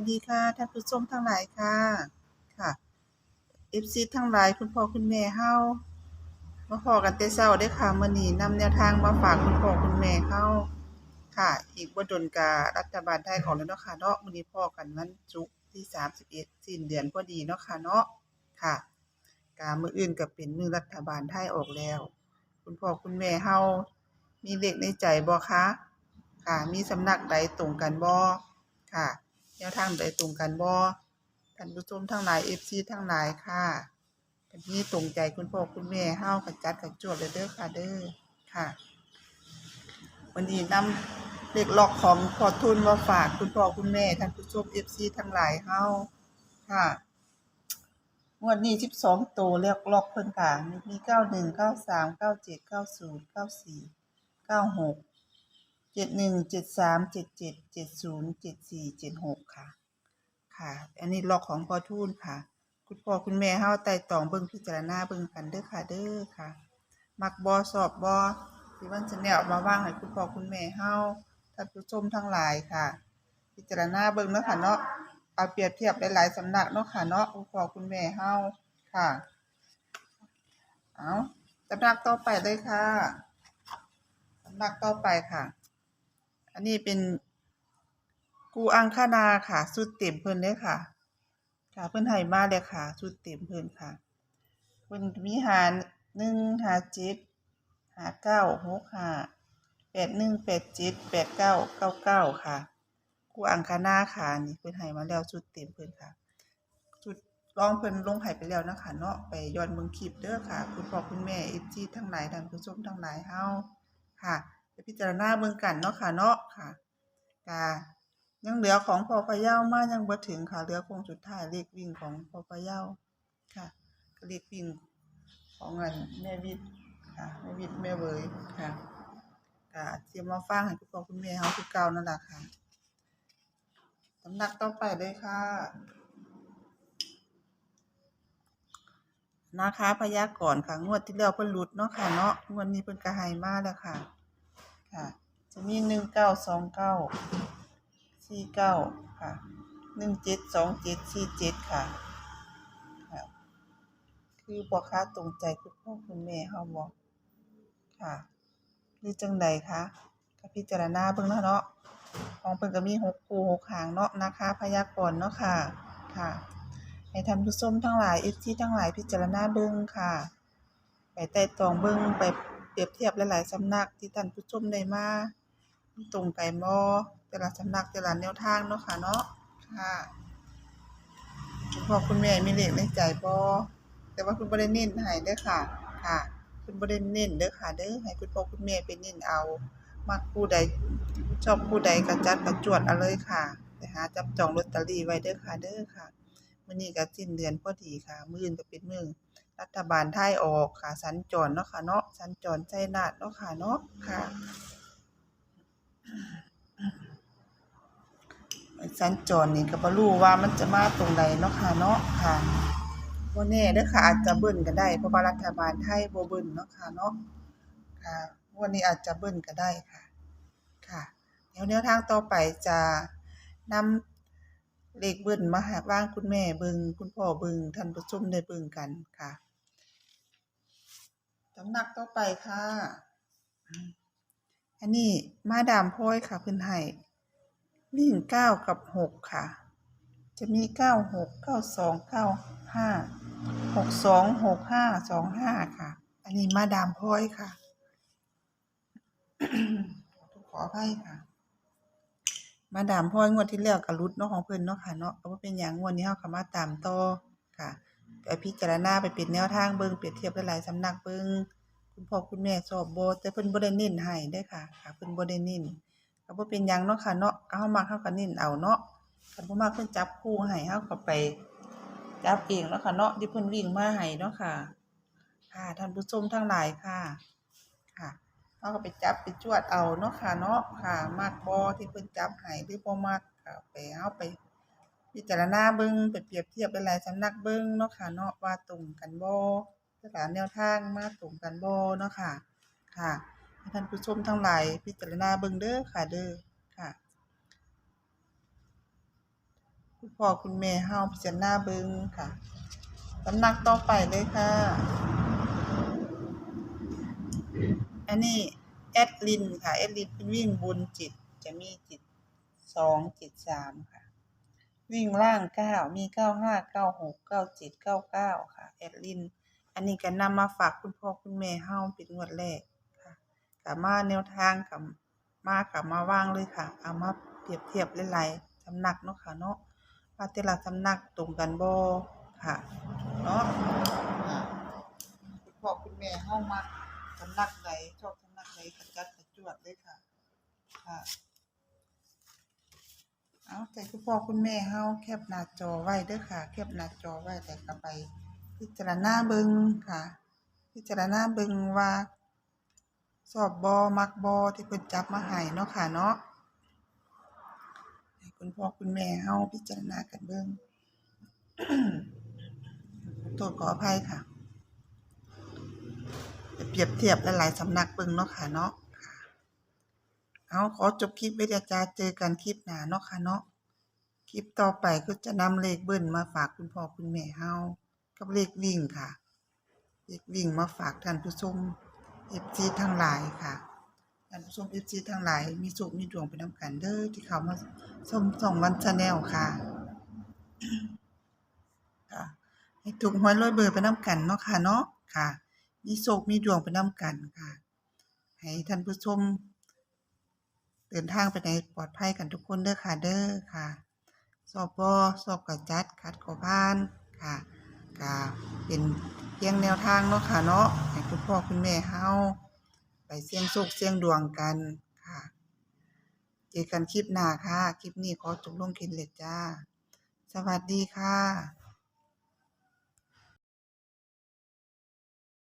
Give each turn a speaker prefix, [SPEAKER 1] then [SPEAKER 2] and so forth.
[SPEAKER 1] วัสดีค่ะท่านผู้ชมทั้งหลายค่ะค่ะ FC ทั้งหลายคุณพ่อคุณแม่เฮามาพอกันแต่เช้าเด้ค่ะมื้อนี้นำแนวทางมาฝากคุณพ่อคุณแม่เฮาค่ะ อีกบ่ดนการัฐบาลไทยของแล้วเนาะค่ะเนาะมื้อนี้พ้อกันวันศุกที่31สิ้นเดือนพอดีเนาะค่ะเนาะค่ะกามืออื่นก็เป็นมือรัฐบาลไทยออกแล้ว คุณพ่อคุณแม่เฮามีเลขในใจบ่คะค่ะ มีสำนักใดตรงกันบ่ค่ะ แนวทางใดตรงกันบ่ท่านผู้ชมทั้งหลาย FC ทั้งหลายค่ะกันนี้ตรงใจคุณพ่อคุณแม่เฮาก็จัดกันจวดเลยเด้อค่ะเด้อค่ะ วันนี้นำเลขล็อกของพอทุนมาฝากคุณพ่อคุณแม่ท่านผู้ชม FC ทั้งหลายเฮาค่ะงวดนี้12ตัวเลขล็อกเพิ่นค่ะมี91 93 97 90 94 96เจ็ดห จ็ดหนึ่งเจ็ดสามเจ็ดเจ็ดเจ็ดศูนย์เจ็ดสี่เจ็ดหกค่ะ ค่ะ อันนี้ล็อกของพอทูนค่ะ คุณพ่อคุณแม่เฮาไต่ตองเบิ่งพิจารณาเบิ่งกันเด้อค่ะเด้อค่ะ มักบอสอบบอที่วันจะแนวมาว่างให้คุณพ่อคุณแม่เฮาท่านผู้ชมทั้งหลายค่ะ พิจารณาเบิ่งเนาะค่ะเนาะเอาเปรียบเทียบหลายๆสำนักเนาะค่ะเนาะคุณพ่อคุณแม่เฮาค่ะ เอาสำนักต่อไปเลยค่ะสำนักต่อไปค่ะ อันนี้เป็นกูอังคณาค่ะสุดเต็มเพิ่นเลยค่ะ ค่ะเพิ่นให้มาเลยค่ะสุดเต็มเพิ่นค่ะเพิ่นมีหารหนึ่งหาเจ็ดหาเก้าหกหาแปดหนึ่งแปดเจ็ดแปดเก้าเก้าเก้าค่ะ กูอังคณาค่ะนี่เพิ่นให้มาแล้วสุดเต็มเพิ่นค่ะสุดลองเพิ่นลงให้ไปแล้วนะคะเนาะไปย้อนเบิ่งคลิปเด้อค่ะ คุณพ่อคุณแม่ FG ทั้งหลายท่านผู้ชมทั้งหลายเฮาค่ะ พิจารณาเบิ่งกันเนาะค่ะเนาะค่ะกายังเหลือของพอพะเยามายังบ่ถึงค่ะเหลือคงสุดท้ายเลขวิ่งของพอพะเยาค่ะก็เลขวิ่งของเงินแม่วิทย์ค่ะแม่วิทย์แม่เวยค่ะก็เตรียมมาฟังให้คุณพ่อคุณแม่เฮาคือเก่านั่นล่ะค่ะสำนักต่อไปเลยค่ะนะคะพยากรณ์ค่ะ งวดที่แล้วเพิ่นหลุดเนาะค่ะเนาะงวดนี้เพิ่นก็ให้มากแล้วค่ะ ค่ะ จะมีหนึ่งเก้าสองเก้าสี่เก้าค่ะหนึ่งเจ็ดสองเจ็ดสี่เจ็ดค่ะ ค่ะ คือบ่ค้าตรงใจคุณพ่อคุณแม่เฮาบ่ค่ะหรือจังใดคะก็พิจารณาเบิ่งเนาะของเพิ่นก็มีหกคู่หกหางเนาะนะคะ พยากรณ์เนาะค่ะ ค่ะให้ท่านผู้ชมทั้งหลาย FC ทั้งหลายพิจารณาเบิ่งค่ะ ไปไต่ตรองเบิ่งไป รียบเทียบหลายๆสำนักที่ท่านผู้ชมได้มาตรงไกันบ่แต่ละสำนักแต่ละแนวทางเนาะค่ะเนาะค่ะคุณพ่อคุณแม่มีเลขในใจบ่แต่ว่าคุณบ่ได้เน้นให้เด้อค่ะ ค่ะ คุณบ่ได้เน้นเด้อค่ะ เด้อให้คุณพ่อคุณแม่ไปเน้นเอามักผู้ใดชอบผู้ใดก็จัดก็จวดเอาเลยค่ะไปหาจับจองลอตเตอรี่ไว้เด้อค่ะ เด้อค่ะมื้อนี้ก็สิ้นเดือนพอดีค่ะ มื่นก็เป็นมื้อ รัฐบาลไทยออกค่ะ สัญจรเนาะค่ะเนาะสัญจรชัยนาทเนาะค่ะเนาะค่ะสัญจรนี่ก็บ่รู้ว่ามันจะมาตรงใดเนาะค่ะเนาะค่ะบ่แน่เด้อค่ะ อาจจะเบิ้ลก็ได้เพราะว่ารัฐบาลไทยบ่เบิ้ลเนาะค่ะเนาะค่ะวดนี้อาจจะเบิ้ลก็ได้ค่ะค่ะเดี๋ยวแนวทางต่อไปจะนำเลขเบิ้ลมาห้ว่างคุณแม่เบิ่งคุณพ่อเบิ่งท่านผู้ชมได้เบิ่งกันค่ะ สำนักต่อไปค่ะ อันนี้มาดามพลอยค่ะเพิ่นให้วิ่งเก้ากับหกค่ะ จะมีเก้าหกเก้าสองเก้าห้าหกสองหกห้าสองห้าค่ะ อันนี้มาดามพลอยค่ะ ขออภัยค่ะ มาดามพลอยงวดที่แล้วก็หลุดเนาะของเพิ่นเนาะค่ะเนาะก็เป็นหยังงวดนี้เฮาก็มาตามต่อค่ะไปพิจารณาไปเป็นแนวทางเบิ่งเปรียบเทียบหลายๆสำนักเบิ่ง คุณพ่อคุณแม่ชอบบ่แต่เพิ่นบ่ได้เน้นให้เด้ค่ะค่ะเพิ่นบ่ได้เน้นก็บ่เป็นหยังเนาะค่ะเนาะเฮามักเฮาก็เน้นเอาเนาะคันบ่มักเพิ่นจับคู่ให้เฮาก็ไปจับเองเนาะค่ะเนาะที่เพิ่นวิ่งมาให้เนาะค่ะ ค่ะท่านผู้ชมทั้งหลายค่ะ ค่ะเฮาก็ไปจับไปจวดเอาเนาะค่ะเนาะค่ะมักบ่ที่เพิ่นจับให้หรือบ่มักก็ไปเฮาไปพิจารณาเบิ่งไปเปรียบเทียบหลายๆสำนักเบิ่งเนาะค่ะเนาะว่าตรงกันบ่ สถานแนวทางมาตรงกันบ่เนาะค่ะ ค่ะท่านผู้ชมทั้งหลายพิจารณาเบิ่งเด้อค่ะเด้อค่ะคุณพ่อคุณแม่เฮาพิจารณาเบิ่งค่ะสำนักต่อไปเลยค่ะ อันนี้แอดลินค่ะแอดลินเป็นวิ่งบุญจิตจะมีจิตสองจิตสามค่ะ วิ่งล่างเก้ามีเก้าห้าเก้าหกเก้าเจ็ดเก้าเก้าค่ะแอดลิน อันนี้ก็นำมาฝากคุณพ่อคุณแม่เฮาเป็นงวดแรกค่ะกับมาแนวทางกับมากับมาว่างเลยค่ะ เอามาเปรียบเทียบหลายๆสำนักเนาะค่ะเนาะว่าแต่ละสำนักตรงกันบ่ค่ะเนาะอ่าคุณพ่อคุณแม่เฮามักสำนักใดชอบสำนักใดกระจัดกระจวดเลยค่ะค่ะเอาแต่คุณพ่อคุณแม่เฮาแคปหน้าจอไว้เด้อค่ะ แคปหน้าจอไว้แต่ก็ไป พิจารณาเบิงค่ะ พิจารณาเบิงว่าสอบบอมักบอที่เพิ่นจับมาให้เนาะค่ะเนาะคุณพ่อคุณแม่เฮาพิจารณากันเบิงโทษขออภัยค่ะเปรียบเทียบหลายๆสำนักเบิงเนาะค่ะเนาะเอาขอจบคลิปไว้เดี๋ยวจะเจอกันคลิปหน้าเนาะค่ะเนาะคลิปต่อไปก็จะนำเลขเบิ้ลมาฝากคุณพ่อคุณแม่เฮา กับเลขวิ่งค่ะ เลขวิ่งมาฝากท่านผู้ชมเอฟซีทั้งหลายค่ะท่านผู้ชมเอฟซีทั้งหลายมีสุขมีดวงไปน้ำกันเด้อที่เขามาชมส่องวันชาแนลค่ะค่ะ ให้ถูกหวยรวยเบอร์ไปน้ำกันเนาะค่ะเนาะค่ะ มีโศกมีดวงไปน้ำกันค่ะ ให้ท่านผู้ชมเดินทางไปในปลอดภัยกันทุกคนเด้อค่ะเด้อค่ะ สอบบอสอบกระจัดคัดขอพานค่ะ กาเป็นเพียงแนวทางเนาะค่ะเนาะให้คุณพ่อคุณแม่เฮาไปเสี่ยงโชคเสี่ยงดวงกันค่ะเจอกันคลิปหน้าค่ะ คลิปนี้ขอจบลงเคินเลยจ้า สวัสดีค่ะ